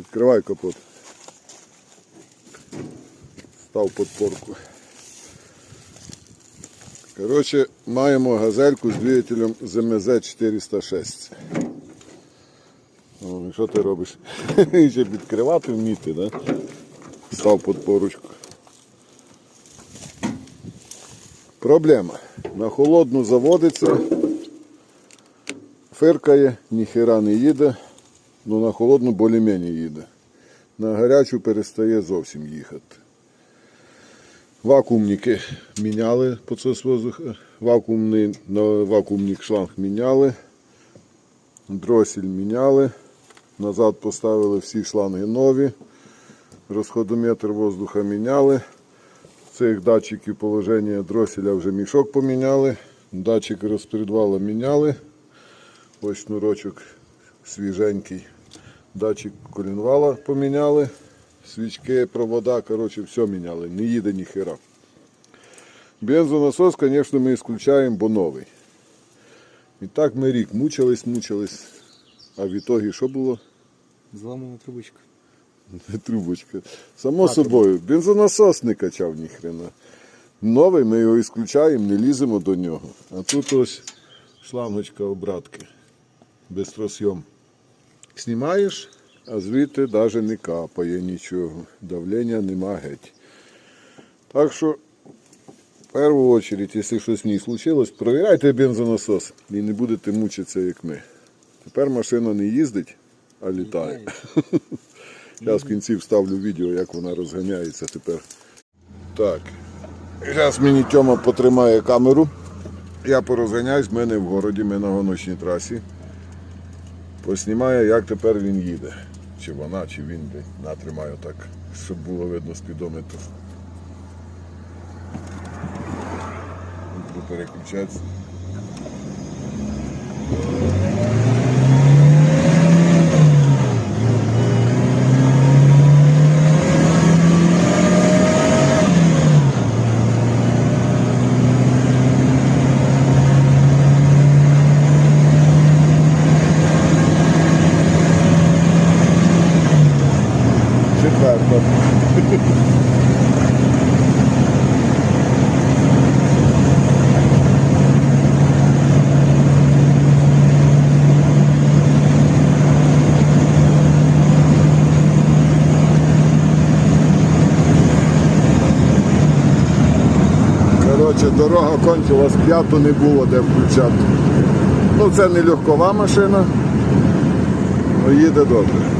Відкривай капот. Став подпорку. Коротше, маємо газельку з двигателем ЗМЗ 406. О, що ти робиш? Ще відкривати вміти, да? Став подпорочку. Проблема. На холодну заводиться, фиркає, ніхера не їде, ну на холодну більш-менш їде. На гарячу перестає зовсім їхати. Вакуумники міняли підсос воздуха, вакуумний, на вакуумник шланг міняли, дросель міняли, назад поставили всі шланги нові, розходометр воздуха міняли. Цих датчиків положення дроселя вже мішок поміняли, датчик розпредвала міняли. Ось шнурочок свіженький. Датчик колінвала поміняли. Свічки, провода, коротше, все міняли. Не їде ніхера. Бензонасос, звісно, ми ісключаємо, бо новий. І так ми рік мучились, мучились. А в ітогі що було? Зламана трубочка. Трубочка. Само собою, бензонасос не качав ніхрена. Новий, ми його ісключаємо, не ліземо до нього. А тут ось шлангочка обратки. Безтросйом. Знімаєш, а звідти навіть не капає нічого. Давлення нема геть. Так що, в першу чергу, якщо щось в ній случилось, провіряйте бензонасос і не будете мучитися, як ми. Тепер машина не їздить, а літає. Зараз в кінці вставлю відео, як вона розганяється тепер. Так. Зараз мені Тьома потримає камеру. Я порозганяюсь, в мене в городі, ми на гоночній трасі. Поснімає, як тепер він їде. Чи вона, чи він натримаю так, щоб було видно спідометр. Буду переключатися. Четверта. Коротше, дорога кончилась, п'яту не було де включати. Ну це не легкова машина, але їде добре.